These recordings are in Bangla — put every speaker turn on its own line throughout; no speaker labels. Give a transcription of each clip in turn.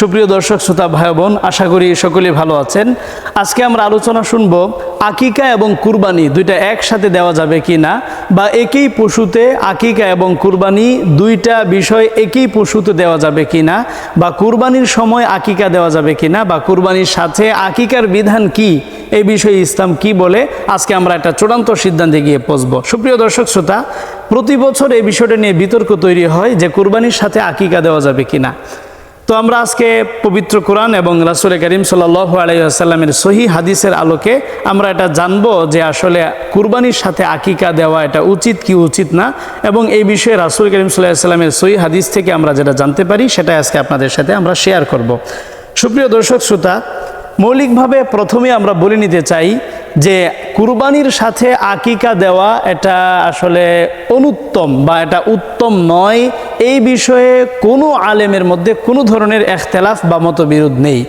সুপ্রিয় দর্শক, শ্রোতা ভাই বোন আশা করি সকলেই ভালো আছেন। আজকে আমরা আলোচনা শুনব আকিকা এবং কুরবানি দুইটা একসাথে দেওয়া যাবে কি না বা একই পশুতে আকিকা এবং কুরবানি দুইটা বিষয় একই পশুতে দেওয়া যাবে কি না বা কুরবানির সময় আকিকা দেওয়া যাবে কি না বা কুরবানির সাথে আকিকার বিধান কি? এই বিষয়ে ইসলাম কি বলে? আজকে আমরা একটা চূড়ান্ত সিদ্ধান্তে গিয়ে পৌঁছবো। সুপ্রিয় দর্শক, শ্রোতা, প্রতি বছর এই বিষয়টা নিয়ে বিতর্ক তৈরি হয় যে কুরবানির সাথে আকিকা দেওয়া যাবে কি না তো আমরা আজকে পবিত্র কোরআন এবং রাসুল করিম সাল্লাহ আলাইসাল্লামের সহি হাদিসের আলোকে আমরা এটা জানব যে আসলে কুরবানির সাথে আকিকা দেওয়া এটা উচিত কি উচিত না এবং এই বিষয়ে রাসুল করিম সাল্লাহ সাল্লামের সহি হাদিস থেকে আমরা যেটা জানতে পারি সেটা আজকে আপনাদের সাথে আমরা শেয়ার করব। সুপ্রিয় দর্শক, শ্রোতা, মৌলিকভাবে প্রথমে আমরা বলে নিতে চাই যে কুরবানির সাথে আকিকা দেওয়া এটা আসলে অনুত্তম বা এটা উত্তম নয় এই বিষয়ে কোনো আলেমের মধ্যে কোনো ধরনের এখতেলাফ বা মতবিরোধ নেই।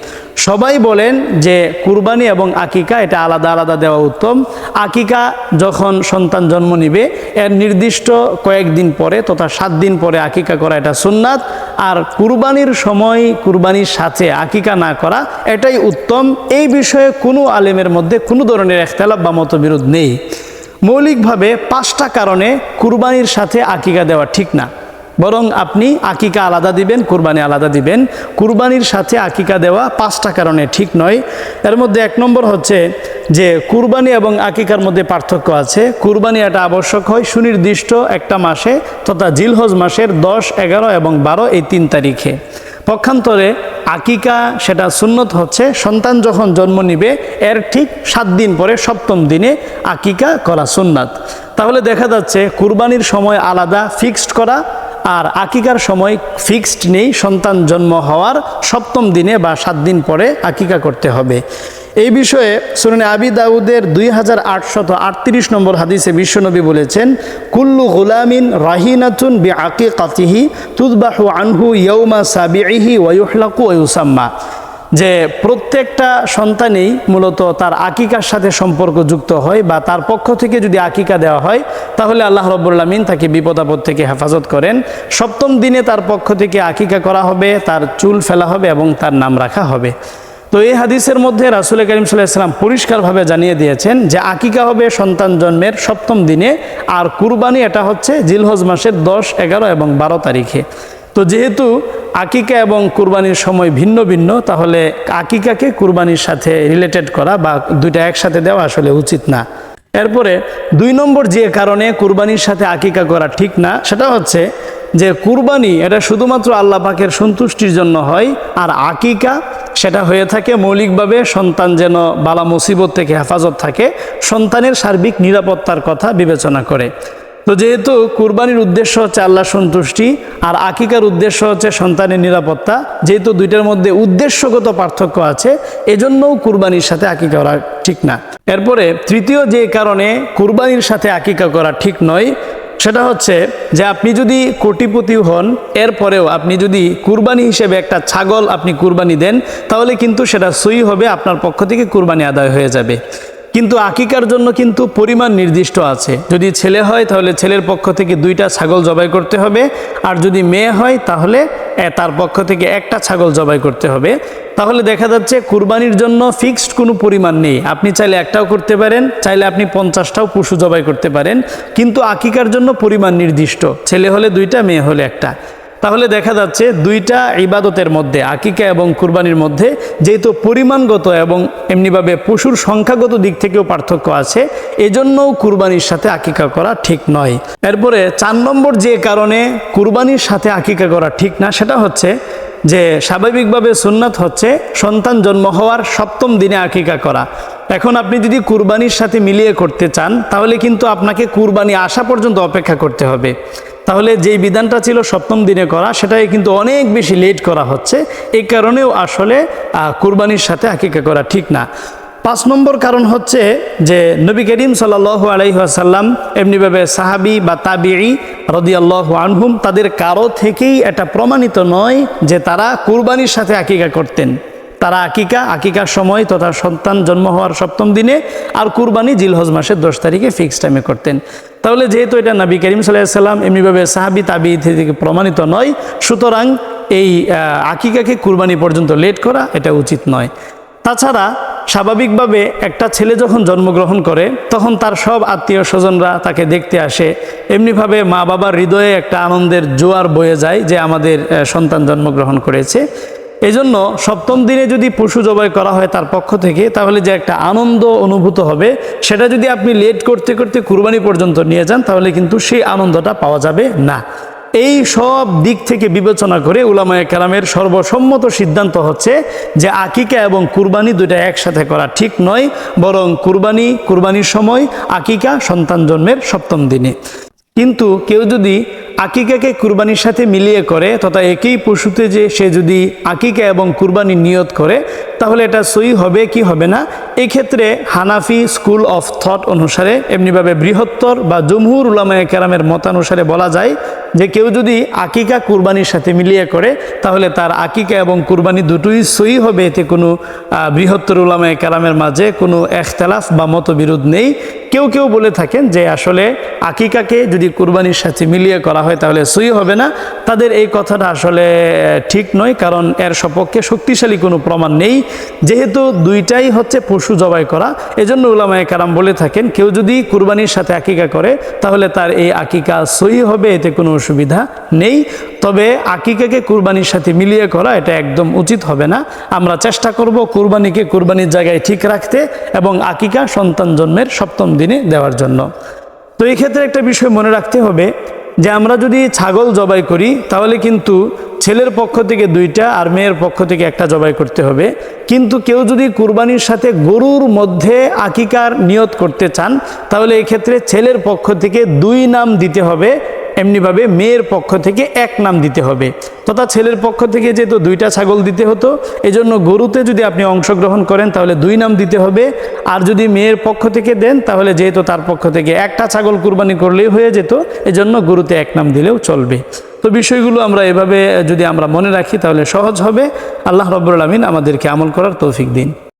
সবাই বলেন যে কুরবানি এবং আকিকা, এটা আলাদা আলাদা দেওয়া উত্তম। আকিকা যখন সন্তান জন্ম নিবে, এর নির্দিষ্ট কয়েকদিন পরে তথা সাত দিন পরে আকিকা করা এটা সুন্নাত। আর কুরবানির সময়, কুরবানির সাথে আকিকা না করা, এটাই উত্তম। এই বিষয়ে কোনো আলেমের মধ্যে কোনো ধরনের একতলাপ বা মতবিরোধ নেই। মৌলিকভাবে পাঁচটা কারণে কুরবানির সাথে আকিকা দেওয়া ঠিক না। বরং আপনি আকিকা আলাদা দিবেন, কুরবানি আলাদা দিবেন। কুরবানির সাথে আকিকা দেওয়া পাঁচটা কারণে ঠিক নয়। এর মধ্যে এক নম্বর হচ্ছে যে কুরবানি এবং আকিকার মধ্যে পার্থক্য আছে। কুরবানি এটা আবশ্যক হয় সুনির্দিষ্ট একটা মাসে তথা জিলহজ মাসের দশ, এগারো এবং বারো এই তিন তারিখে। পক্ষান্তরে আকিকা সেটা সুন্নত হচ্ছে, সন্তান যখন জন্ম নিবে, এর ঠিক সাত দিন পরে সপ্তম দিনে আকিকা করা সুন্নাত। তাহলে দেখা যাচ্ছে কুরবানির সময় আলাদা ফিক্সড করা আর আকিকার সময় ফিক্সড নেই, সন্তান জন্ম হওয়ার সপ্তম দিনে বা সাত দিন পরে আকিকা করতে হবে। এই বিষয়ে সুরনে আবি দাউদের দুই হাজার আটশত আটত্রিশ নম্বর হাদিসে বিশ্বনবী বলেছেন, কুল্লু গুলামিন রাহিনাতুন বি আকি কাতিহি তুদবাহু আনহু ইয়ৌমা সাবিহি ওয়ুহলাকু ওয়ুসাম্মা যে প্রত্যেকটা সন্তানই মূলত তার আকিকার সাথে সম্পর্ক যুক্ত হয় বা তার পক্ষ থেকে যদি আকিকা দেওয়া হয়, তাহলে আল্লাহ রব্বুল্লামিন তাকে বিপদ আপদ থেকে হেফাজত করেন। সপ্তম দিনে তার পক্ষ থেকে আকিকা করা হবে, তার চুল ফেলা হবে এবং তার নাম রাখা হবে। তো এই হাদিসের মধ্যে রাসুল করিম সাল্লাম পরিষ্কারভাবে জানিয়ে দিয়েছেন যে আকিকা হবে সন্তান জন্মের সপ্তম দিনে, আর কুরবানি এটা হচ্ছে জিলহজ মাসের দশ, এগারো এবং বারো তারিখে। তো যেহেতু আকিকা এবং কুরবানির সময় ভিন্ন ভিন্ন, তাহলে আকিকাকে কুরবানির সাথে রিলেটেড করা বা দুইটা একসাথে দেওয়া আসলে উচিত না। এরপরে দুই নম্বর যে কারণে কুরবানির সাথে আকিকা করা ঠিক না, সেটা হচ্ছে যে কুরবানি এটা শুধুমাত্র আল্লাহ পাকের সন্তুষ্টির জন্য হয়, আর আকিকা সেটা হয়ে থাকে মৌলিকভাবে সন্তান যেন বালা মুসিবত থেকে হেফাজত থাকে, সন্তানের সার্বিক নিরাপত্তার কথা বিবেচনা করে। তো যেহেতু কুরবানির উদ্দেশ্য হচ্ছে আল্লাহ সন্তুষ্টি, আর আকিকার উদ্দেশ্য হচ্ছে সন্তানের নিরাপত্তা, যেহেতু দুইটার মধ্যে উদ্দেশ্যগত পার্থক্য আছে, এজন্যও কুরবানির সাথে আকিকা করা ঠিক না। এরপরে তৃতীয় যে কারণে কুরবানির সাথে আকিকা করা ঠিক নয়, সেটা হচ্ছে যে আপনি যদি কোটিপতি হন, এরপরেও আপনি যদি কুরবানি হিসেবে একটা ছাগল আপনি কুরবানি দেন, তাহলে কিন্তু সেটা সই হবে, আপনার পক্ষ থেকে কুরবানি আদায় হয়ে যাবে। কিন্তু আকিকার জন্য কিন্তু পরিমাণ নির্দিষ্ট আছে। যদি ছেলে হয়, তাহলে ছেলের পক্ষ থেকে দুইটা ছাগল জবাই করতে হবে। আর যদি মেয়ে হয়, তাহলে তার পক্ষ থেকে একটা ছাগল জবাই করতে হবে। তাহলে দেখা যাচ্ছে, কুরবানির জন্য ফিক্সড কোনো পরিমাণ নেই। আপনি চাইলে একটাও করতে পারেন, চাইলে আপনি পঞ্চাশটাও পশু জবাই করতে পারেন। কিন্তু আকিকার জন্য পরিমাণ নির্দিষ্ট। ছেলে হলে দুইটা, মেয়ে হলে একটা। তাহলে দেখা যাচ্ছে দুইটা ইবাদতের মধ্যে, আকিকা এবং কুরবানির মধ্যে যেহেতু পরিমাণগত এবং এমনিভাবে পশুর সংখ্যাগত দিক থেকেও পার্থক্য আছে, এজন্যও কুরবানির সাথে আকিকা করা ঠিক নয়। এরপরে চার নম্বর যে কারণে কুরবানির সাথে আকিকা করা ঠিক না, সেটা হচ্ছে যে স্বাভাবিকভাবে সুন্নাত হচ্ছে সন্তান জন্ম হওয়ার সপ্তম দিনে আকিকা করা। এখন আপনি যদি কুরবানির সাথে মিলিয়ে করতে চান, তাহলে কিন্তু আপনাকে কুরবানি আসা পর্যন্ত অপেক্ষা করতে হবে। তাহলে যেই বিধানটা ছিল সপ্তম দিনে করা সেটাই কিন্তু অনেক বেশি লেট করা হচ্ছে। এই কারণেও আসলে কুরবানির সাথে আকিকা করা ঠিক না। পাঁচ নম্বর কারণ হচ্ছে যে, নবী করিম সাল্লাহ আলাইসাল্লাম এমনিভাবে সাহাবি বা তাবিঈ রদিয়াল্লাহ আনহুম তাদের কারও থেকেই এটা প্রমাণিত নয় যে তারা কুরবানির সাথে আকিকা করতেন। তারা আকিকা, আকিকার সময় তথা সন্তান জন্ম হওয়ার সপ্তম দিনে আর কুরবানি জিলহজ মাসের দশ তারিখে ফিক্স টাইমে করতেন। তাহলে যেহেতু এটা নবী করিম সাল্লাম, এমনিভাবে সাহাবি তাবি থেকে প্রমাণিত নয়, সুতরাং এই আকিকাকে কুরবানি পর্যন্ত লেট করা এটা উচিত নয়। তাছাড়া স্বাভাবিকভাবে একটা ছেলে যখন জন্মগ্রহণ করে, তখন তার সব আত্মীয় স্বজনরা তাকে দেখতে আসে। এমনিভাবে মা বাবার হৃদয়ে একটা আনন্দের জোয়ার বয়ে যায় যে আমাদের সন্তান জন্মগ্রহণ করেছে। এজন্য সপ্তম দিনে যদি পশু জবাই করা হয় তার পক্ষ থেকে, তাহলে যে একটা আনন্দ অনুভূত হবে, সেটা যদি আপনি লেট করতে করতে কুরবানি পর্যন্ত নিয়ে যান, তাহলে কিন্তু সেই আনন্দটা পাওয়া যাবে না। এই সব দিক থেকে বিবেচনা করে উলামায়ে কেরামের সর্বসম্মত সিদ্ধান্ত হচ্ছে যে আকিকা এবং কুরবানি দুইটা একসাথে করা ঠিক নয়, বরং কুরবানি, কুরবানির সময় আকিকা সন্তান জন্মের সপ্তম দিনে। কিন্তু কেউ যদি আকিকাকে কুরবানির সাথে মিলিয়ে করে, তথা একই পশুতে যে সে যদি আকিকা এবং কুরবানি নিয়ত করে, তাহলে এটা সই হবে কি হবে না? এক্ষেত্রে হানাফি স্কুল অফ থট অনুসারে, এমনিভাবে বৃহত্তর বা জমহুর উলামায় কেরামের মতানুসারে বলা যায় যে কেউ যদি আকিকা কুরবানির সাথে মিলিয়ে করে, তাহলে তার আকিকা এবং কুরবানি দুটোই সই হবে। এতে কোনো বৃহত্তর উলামায় কালামের মাঝে কোনো এখতালাফ বা মতবিরোধ নেই। কেউ কেউ বলে থাকেন যে আসলে আকিকাকে যদি কুরবানির সাথে মিলিয়ে করা হয়, তাহলে সই হবে না। তাদের এই কথাটা আসলে ঠিক নয়, কারণ এর সপক্ষে শক্তিশালী কোনো প্রমাণ নেই। যেহেতু দুইটাই হচ্ছে পশু জবাই করা, এজন্য উলামায়ে কারাম বলে থাকেন, কেউ যদি কুরবানির সাথে আকিকা করে, তাহলে তার এই আকিকা সই হবে, এতে কোনো অসুবিধা নেই। তবে আকিকাকে কুরবানির সাথে মিলিয়ে করা, এটা একদম উচিত হবে না। আমরা চেষ্টা করব কুরবানিকে কুরবানির জায়গায় ঠিক রাখতে এবং আকিকা সন্তান জন্মের সপ্তম দিনে দেওয়ার জন্য। তো এই ক্ষেত্রে একটা বিষয় মনে রাখতে হবে যে আমরা যদি ছাগল জবাই করি, তাহলে কিন্তু ছেলের পক্ষ থেকে দুইটা আর মেয়ের পক্ষ থেকে একটা জবাই করতে হবে। কিন্তু কেউ যদি কুরবানির সাথে গরুর মধ্যে আকিকার নিয়ত করতে চান, তাহলে এক্ষেত্রে ক্ষেত্রে ছেলের পক্ষ থেকে দুই নাম দিতে হবে। এমনিভাবে মেয়ের পক্ষ থেকে এক নাম দিতে হবে। তথা ছেলের পক্ষ থেকে যেহেতু দুইটা ছাগল দিতে হতো, এজন্য গরুতে যদি আপনি অংশগ্রহণ করেন, তাহলে দুই নাম দিতে হবে। আর যদি মেয়ের পক্ষ থেকে দেন, তাহলে যেহেতু তার পক্ষ থেকে একটা ছাগল কুরবানি করলেই হয়ে যেত, এজন্য গরুতে এক নাম দিলেও চলবে। তো বিষয়গুলো আমরা এভাবে যদি আমরা মনে রাখি, তাহলে সহজ হবে। আল্লাহ রব্বুল আলমিন আমাদেরকে আমল করার তৌফিক দিন।